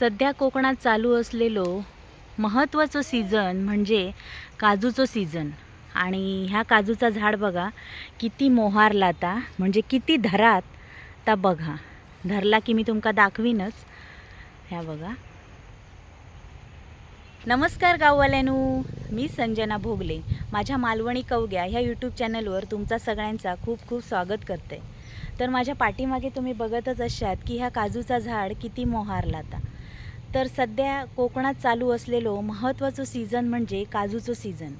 सध्या कोकणात चालू असलेलो महत्त्वाचं सीझन म्हणजे काजूचं सीझन. आणि ह्या काजूचा झाड बघा किती मोहारला आता म्हणजे किती धरात. ता बघा धरला की मी तुमका दाखवीनच. ह्या बघा. नमस्कार गाववाल्यानू मी संजना भोगले माझ्या मालवणी कवग्या ह्या यूट्यूब चॅनलवर तुमचा सगळ्यांचा खूप खूप स्वागत करते. तर माझ्या पाठीमागे तुम्ही बघतच असाल की ह्या काजूचा झाड किती मोहारला आता. तर सध्या कोकणात चालू असलेलो महत्त्वाचं सीझन म्हणजे काजूचं सीझन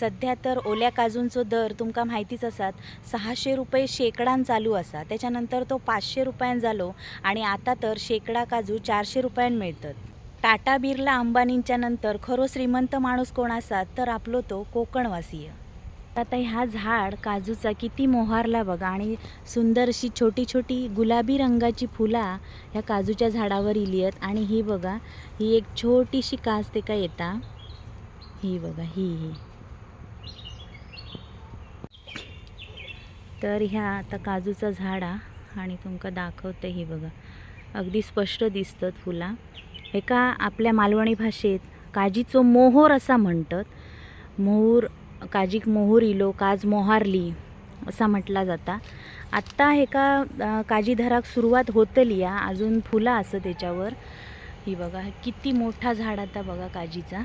सध्या तर ओल्या काजूंचो दर तुमका माहितीच आसात सहाशे रुपये शेकडान चालू असा. त्याच्यानंतर तो पाचशे रुपयान जालो आणि आता तर शेकडा काजू चारशे रुपयान मिळतात. टाटा बिर्ला अंबानींच्या नंतर खरो श्रीमंत माणूस कोण असात तर आपलो तो कोकणवासीय. आता ह्या झाड काजूचा किती मोहारला बघा आणि सुंदर अशी छोटी छोटी गुलाबी रंगाची फुला ह्या काजूच्या झाडावर इली आहेत. आणि ही बघा ही एक छोटीशी काज ते का येता? ही बघा ही ही. तर ह्या आता काजूचा झाड आणि तुमका दाखवते ही बघा. अगदी स्पष्ट दिसतात फुला. एका आपल्या मालवणी भाषेत काजीचो मोहोर असा म्हणतात. मोहूर काजीक मोहरिलो काज मोहारली असा म्हटला जाता. आत्ता एका का काजीधराक सुरुवात होतली या अजून फुलं असं त्याच्यावर. ही बघा किती मोठा झाड आता बघा काजीचा.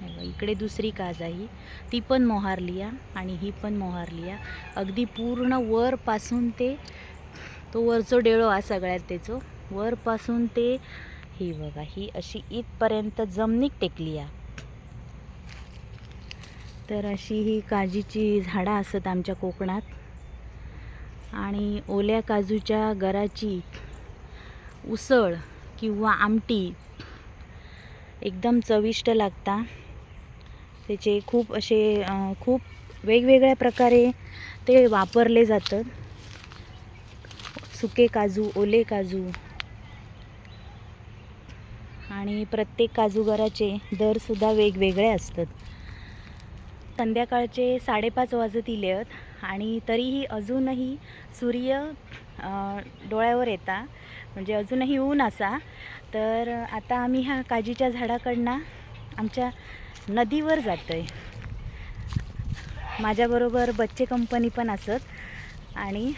बघा, इकडे दुसरी काज आहे ती पण मोहारली आहे आणि ही पण मोहारली आहे अगदी पूर्ण वरपासून ते तो वरचो डेळो आहे सगळ्यात त्याचो. वरपासून ते ही बघा ही अशी इथपर्यंत जमनीक टेकली आहे तर अशी ही काजीची झाडं असत आमच्या कोकणात. आणि ओल्या काजूच्या गराची उसळ किंवा आमटी एकदम चविष्ट लागता. त्याचे खूप असे खूप वेगवेगळ्या प्रकारे ते वापरले जातात. सुके काजू ओले काजू. आणि प्रत्येक काजूगराचे दरसुद्धा वेगवेगळे असतात. संध्याकाळचे साडेपाच वाजत इले आहेत आणि तरीही अजूनही सूर्य डोळ्यावर येता. म्हणजे अजूनही ऊन असा. तर आता आम्ही ह्या काजीच्या झाडाकडनं आमच्या नदीवर जातो आहे माझ्याबरोबर बच्चे कंपनी पण असत. आणि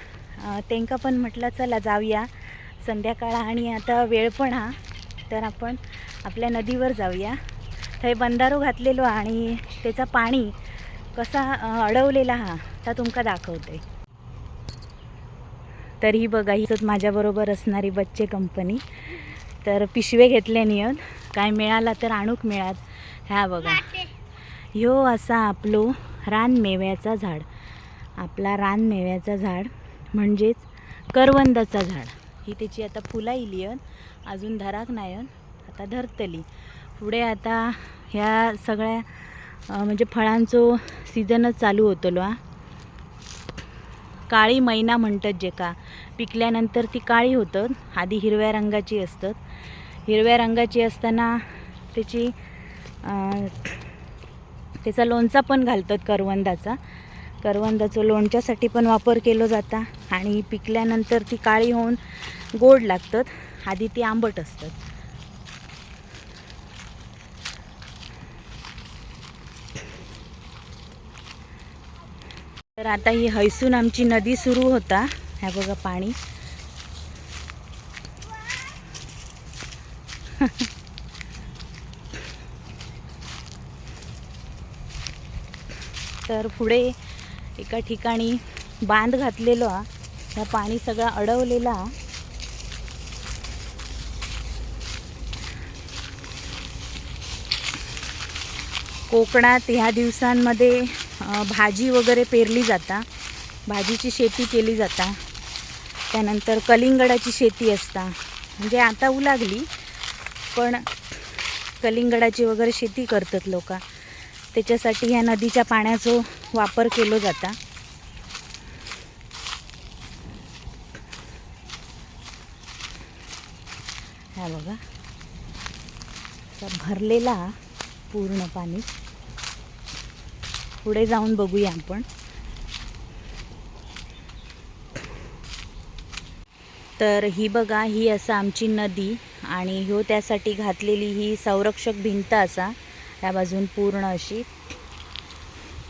त्यांका पण म्हटलं चला जाऊया. संध्याकाळ आणि आता वेळ पण हा. तर आपण आपल्या नदीवर जाऊया. थंय बंधारो घातलेलो आणि त्याचा पाणी कसा अडवलेला हा तर तुमका दाखवते. तर ही बघा हीच माझ्याबरोबर असणारी बच्चे कंपनी. तर पिशवे घेतले नियन काय मिळाला तर आणूक मिळात. ह्या बघा. ह्यो असा आपलो रानमेव्याचा झाड. आपला रानमेव्याचा झाड म्हणजेच करवंदाचा झाड. ही त्याची आता फुला इली अजून धराक नाही आता धरतली. पुढे आता ह्या सगळ्या म्हणजे फळांचो सीझनच चालू होतलो हा. काळी मैना म्हणतात जे का. पिकल्यानंतर ती काळी होतात आधी हिरव्या रंगाची असतात. हिरव्या रंगाची असताना त्याची त्याचा लोणचा पण घालतात करवंदाचा. करवंदाचं लोणच्यासाठी पण वापर केला जाता आणि पिकल्यानंतर ती काळी होऊन गोड लागतात. आधी ती आंबट असतात. तर आता ही हैसून आमची नदी सुरू होता. ह्या बघा पाणी. तर पुढे एका ठिकाणी बांध घातलेलो हा. ह्या पाणी सगळा अडवलेला कोकणात ह्या दिवसांमध्ये भाजी वगैरे पेरली जाता. भाजीची शेती केली जाता. त्यानंतर कलिंगडाची शेती असता. म्हणजे आता उलागली पण कलिंगडाची वगैरे शेती करतात लोक. त्याच्यासाठी ह्या नदीच्या पाण्याचा वापर केला जाता. ह्या बघा. असा भरलेला पूर्ण पाणी. पुढे जाऊन बघूया आपण. तर ही बघा ही असा आमची नदी आणि ह्यो त्यासाठी घातलेली ही संरक्षक भिंत असा या बाजून पूर्ण अशी.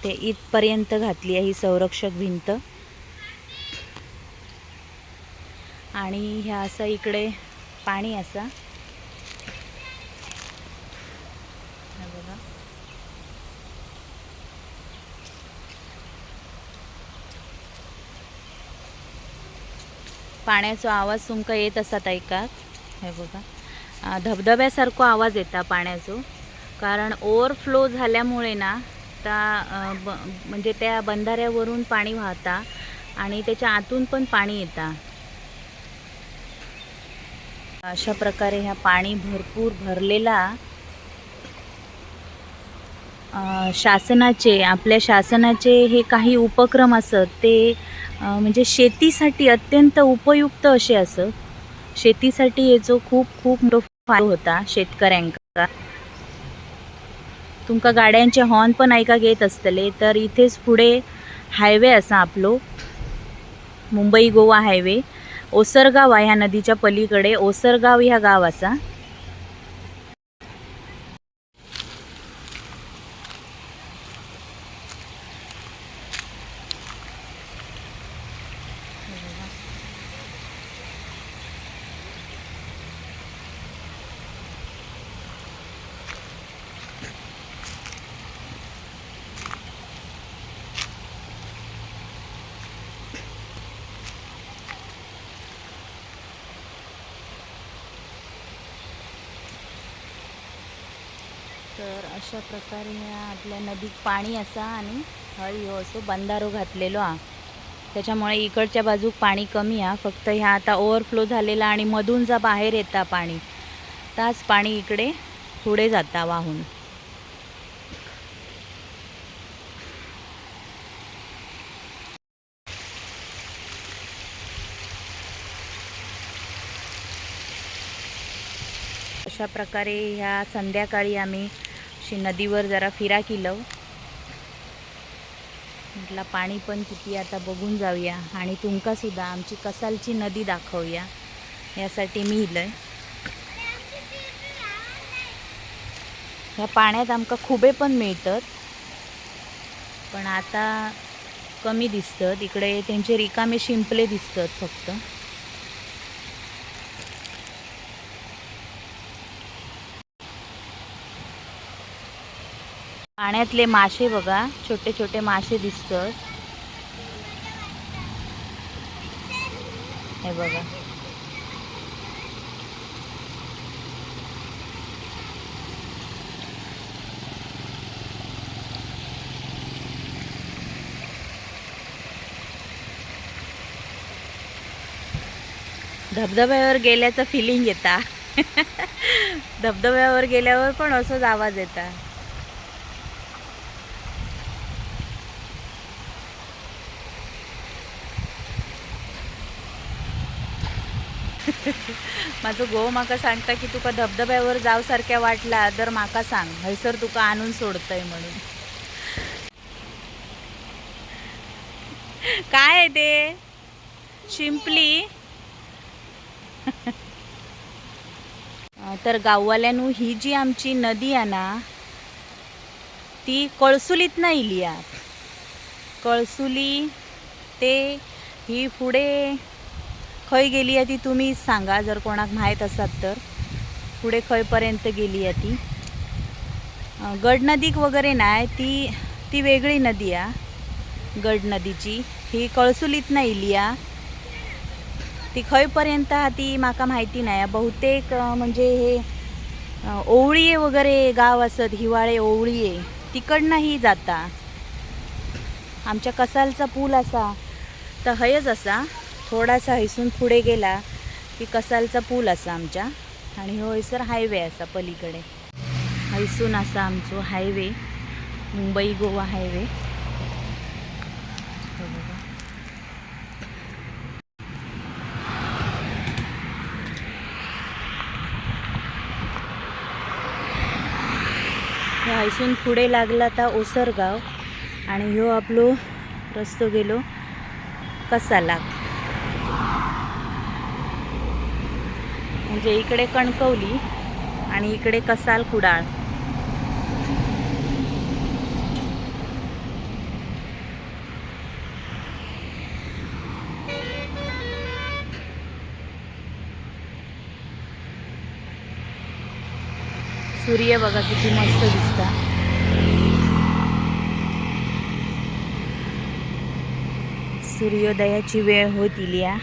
ते इथपर्यंत घातली आहे ही संरक्षक भिंत. आणि ह्या असं इकडे पाणी असा. बघा. पाण्याचा आवाज तुमका येत असत ऐका हे बघा. अं, धबधब्यासारखो आवाज येता पाण्याचो. कारण ओव्हरफ्लो झाल्यामुळे ना त्या ब म्हणजे त्या बंधाऱ्यावरून पाणी वाहता आणि त्याच्या आतून पण पाणी येता. अशा प्रकारे ह्या पाणी भरपूर भरलेला शासनाचे आपल्या शासनाचे हे काही उपक्रम असत ते म्हणजे शेतीसाठी अत्यंत उपयुक्त असे असत. शेतीसाठी याचो खूप खूप मोठो फायदो होता शेतकऱ्यांका तुमका गाड्यांचे हॉर्न पण ऐका येत असतले तर इथेच पुढे हायवे असा आपलो. मुंबई गोवा हायवे ओसरगाव आहे ह्या नदीच्या पलीकडे ओसरगाव ह्या गाव असा. तर अशा प्रकारे ह्या आपल्या नदीत पाणी असा आणि हळू असो बंधारो घातलेलो हा त्याच्यामुळे इकडच्या बाजूक पाणी कमी हा फक्त ह्या आता ओव्हरफ्लो झालेला आणि मधून जा बाहेर येता पाणी. ताच पाणी इकडे पुढे जाता वाहून. अशा प्रकारे ह्या संध्याकाळी आम्ही अशी नदीवर जरा फिरा केलं. म्हटलं पाणी पण किती आता बघून जाऊया. आणि तुमका सुद्धा आमची कसालची नदी दाखवूया. यासाठी मी इलंय. ह्या पाण्यात आमका खुबे पण मिळतात. पण आता कमी दिसतात. इकडे त्यांचे रिकामे शिंपले दिसतात फक्त. पाण्यातले मासे बघा छोटे छोटे मासे दिसतात. हे बघा. धबधब्यावर गेल्याचं फिलिंग येता. धबधब्यावर गेल्यावर पण असंच आवाज येता. माझं गो म्हाका सांगता की तुका धबधब्यावर जावसारख्या वाटला तर म्हाका सांग. हयसर तुका आणून सोडतय म्हणून. काय आहे ते? शिंपली? तर गाववाल्यानू ही जी आमची नदी आहे ना ती कळसुलीत ना इली कळसुली ते ही पुढे खंय गेली आहे ती तुम्ही सांगा जर कोणाक माहीत असत तर. पुढे खंयपर्यंत गेली आहे ती. गड नदीक वगैरे नाही ती ती वेगळी नदी आहे गड नदीची. ही कळसुलीत ना इली ती खंयपर्यंत हा ती माका माहिती नाही बहुतेक म्हणजे हे ओवळीये वगैरे गाव असत हिवाळे ओवळीये. तिकडनं ही जाता. आमच्या कसालचा पूल असा. तर हयच असा. थोडासा हिसून पुढे गेला की कसालचा पूल असा आमच्या. आणि हो हयसर हायवे असा पलीकडे. हैसून असा आमचो हायवे मुंबई गोवा हायवे हे हैसून पुढे लागला आता ओसरगाव. आणि ह्यो आपलो रस्तो गेलो कसाला. म्हणजे इकडे कणकवली आणि इकडे कसाल कुडाळ. सूर्य बघा किती मस्त दिसता. सूर्योदयाची वेळ होत इलिया.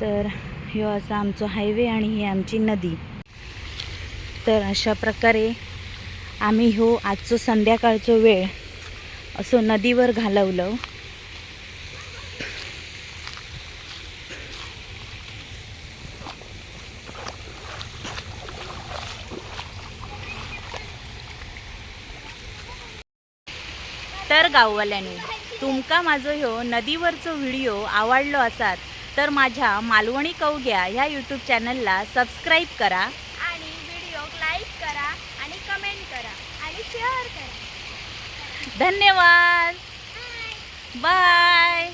तर ह्यो असा आमचो हायवे आणि ही आमची नदी. तर अशा प्रकारे आम्ही ह्यो आजचो संध्याकाळचो वेळ असो नदीवर घालवलं. तर गाववाल्यांनी तुमका माझो ह्यो नदीवरचो व्हिडिओ आवडलो असात तर माझ्या मालवणी कवग्या ह्या यूट्यूब चॅनलला सबस्क्राईब करा. आणि व्हिडिओ लाईक करा आणि कमेंट करा आणि शेअर करा. धन्यवाद. बाय